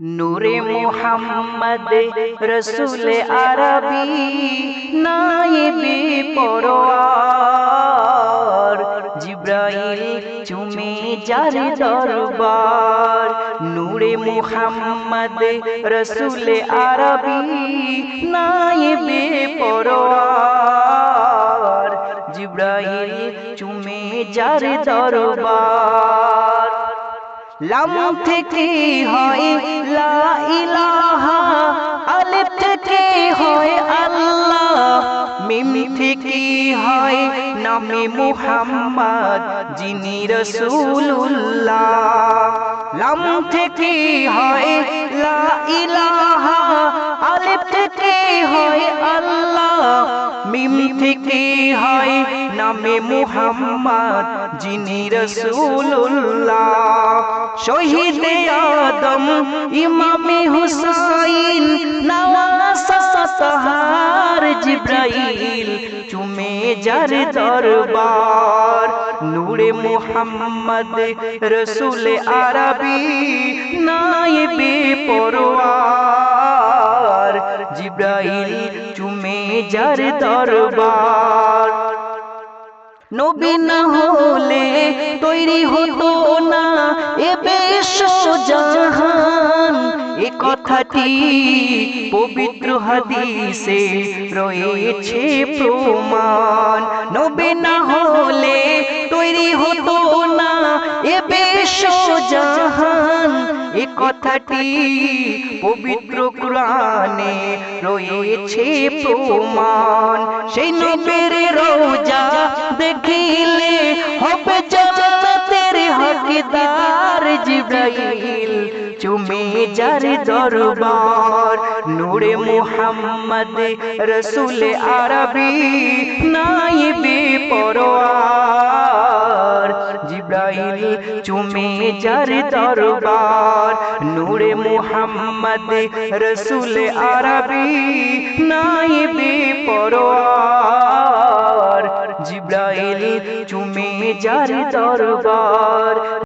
নূরে মোহাম্মদ রসুল আরবি নাইবে পরোয়ার। জিব্রাইল চুমে যার দরবার। নূরে মোহাম্মদ রসুল আরবি নাইবে পরোয়ার। জিব্রাইল চুমে যার দরবার। লাম থেকে হয় লা ইলাহা আলিফ থেকে হয় আল্লাহ। মিম থেকে হয় নামে মুহাম্মদ, যিনি রসুল্লাহ লাম থেকে হয় মিম থেকে হয়, নামে মুহাম্মদ, যিনি রাসূলুল্লাহ। শহীদ আদম, ইমামে হুসাইন নওয়াসাতহার জিব্রাইল, চুমে যার দরবার। নূরে মুহাম্মদ, রসুল আরবি নাইবে পরওয়ার জিব্রাইল যার দরবার। নবী হলে তৈরি হতো না, এ বিশ্ব জাহান। এ কথাটি পবিত্র হাদিসে রয়েছে প্রমাণ। নবী না হলে তৈরি হতো কথাটি পবিত্র কোরআনে রয়েছে প্রমাণ। সেই নবীর রোজা দেখিলে হবে জান্নাতের হকদার জিব্রাইল। চুমে যার দরবার, নূরে মুহাম্মদ রসুল আরবি, নাইবে পরওয়ার যার দরবার নূরে মুহাম্মদ রসুল আরবি নাইবে পরওয়ার জিব্রাইল চুমে যার দরবার।